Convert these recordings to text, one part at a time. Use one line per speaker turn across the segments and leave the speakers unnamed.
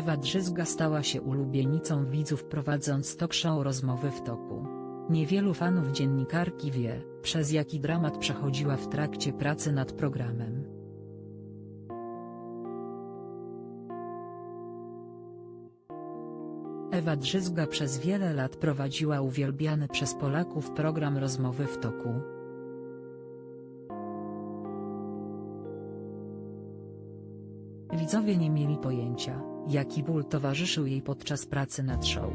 Ewa Drzyzga stała się ulubienicą widzów prowadząc talk show rozmowy w toku. Niewielu fanów dziennikarki wie, przez jaki dramat przechodziła w trakcie pracy nad programem. Ewa Drzyzga przez wiele lat prowadziła uwielbiany przez Polaków program rozmowy w toku. Widzowie nie mieli pojęcia, jaki ból towarzyszył jej podczas pracy nad show.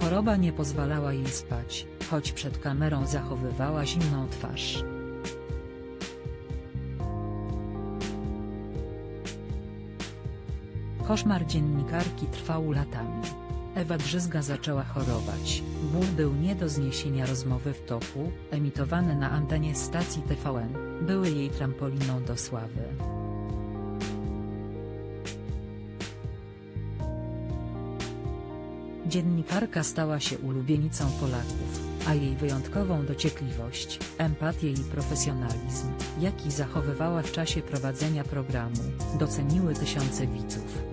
Choroba nie pozwalała jej spać, choć przed kamerą zachowywała zimną twarz. Koszmar dziennikarki trwał latami. Ewa Drzyzga zaczęła chorować, ból był nie do zniesienia rozmowy w toku, emitowane na antenie stacji TVN, były jej trampoliną do sławy. Dziennikarka stała się ulubienicą Polaków, a jej wyjątkową dociekliwość, empatię i profesjonalizm, jaki zachowywała w czasie prowadzenia programu, doceniły tysiące widzów.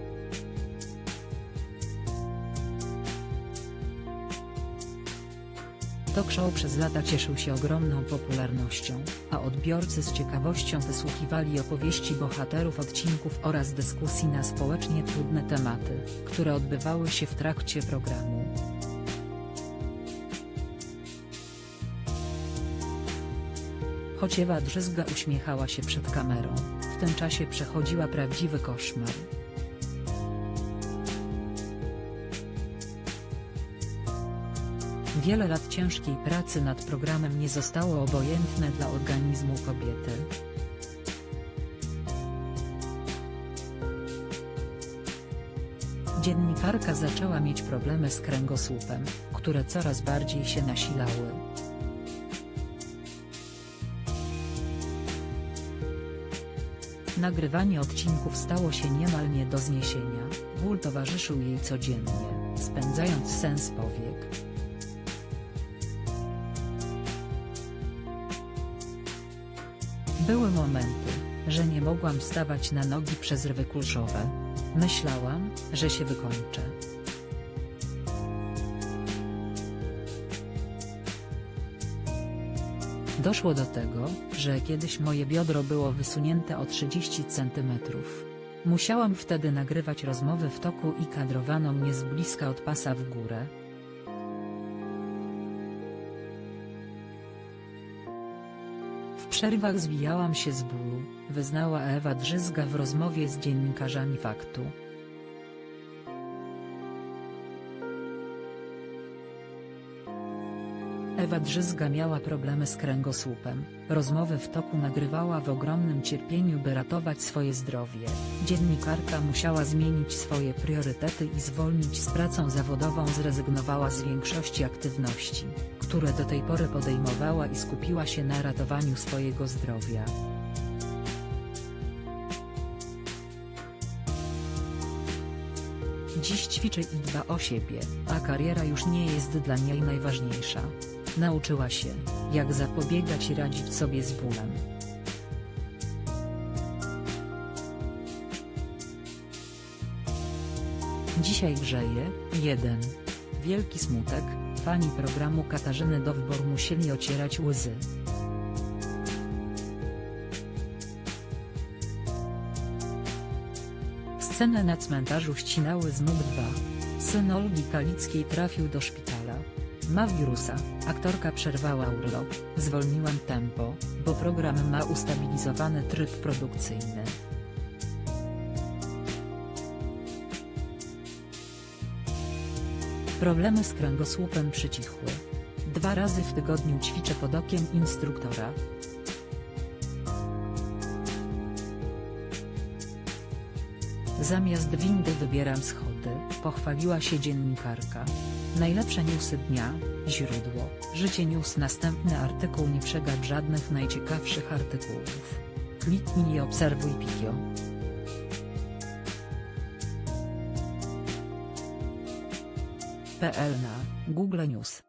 Talk show przez lata cieszył się ogromną popularnością, a odbiorcy z ciekawością wysłuchiwali opowieści bohaterów odcinków oraz dyskusji na społecznie trudne tematy, które odbywały się w trakcie programu. Choć Ewa Drzyzga uśmiechała się przed kamerą, w tym czasie przechodziła prawdziwy koszmar. Wiele lat ciężkiej pracy nad programem nie zostało obojętne dla organizmu kobiety. Dziennikarka zaczęła mieć problemy z kręgosłupem, które coraz bardziej się nasilały. Nagrywanie odcinków stało się niemal nie do zniesienia, ból towarzyszył jej codziennie, spędzając sens powiek. Były momenty, że nie mogłam stawać na nogi przez rwy kulszowe. Myślałam, że się wykończę. Doszło do tego, że kiedyś moje biodro było wysunięte o 30 cm. Musiałam wtedy nagrywać rozmowy w toku i kadrowano mnie z bliska od pasa w górę. W przerwach zwijałam się z bólu, wyznała Ewa Drzyzga w rozmowie z dziennikarzami faktu. Ewa Drzyzga miała problemy z kręgosłupem, rozmowy w toku nagrywała w ogromnym cierpieniu by ratować swoje zdrowie. Dziennikarka musiała zmienić swoje priorytety i zwolnić z pracą zawodową zrezygnowała z większości aktywności, które do tej pory podejmowała i skupiła się na ratowaniu swojego zdrowia. Dziś ćwiczy i dba o siebie, a kariera już nie jest dla niej najważniejsza. Nauczyła się, jak zapobiegać i radzić sobie z bólem. Dzisiaj grzeje, 1. Wielki smutek, fani programu Katarzyny Dowbor musieli ocierać łzy. Scenę na cmentarzu ścinały z nóg dwa. Syn Olgi Kalickiej trafił do szpitala. Ma wirusa, aktorka przerwała urlop, zwolniłam tempo, bo program ma ustabilizowany tryb produkcyjny. Problemy z kręgosłupem przycichły. Dwa razy w tygodniu ćwiczę pod okiem instruktora. Zamiast windy wybieram schody, pochwaliła się dziennikarka. Najlepsze newsy dnia, źródło, Życie News Następny artykuł nie przegap żadnych najciekawszych artykułów. Kliknij i obserwuj Pikio. PL na Google News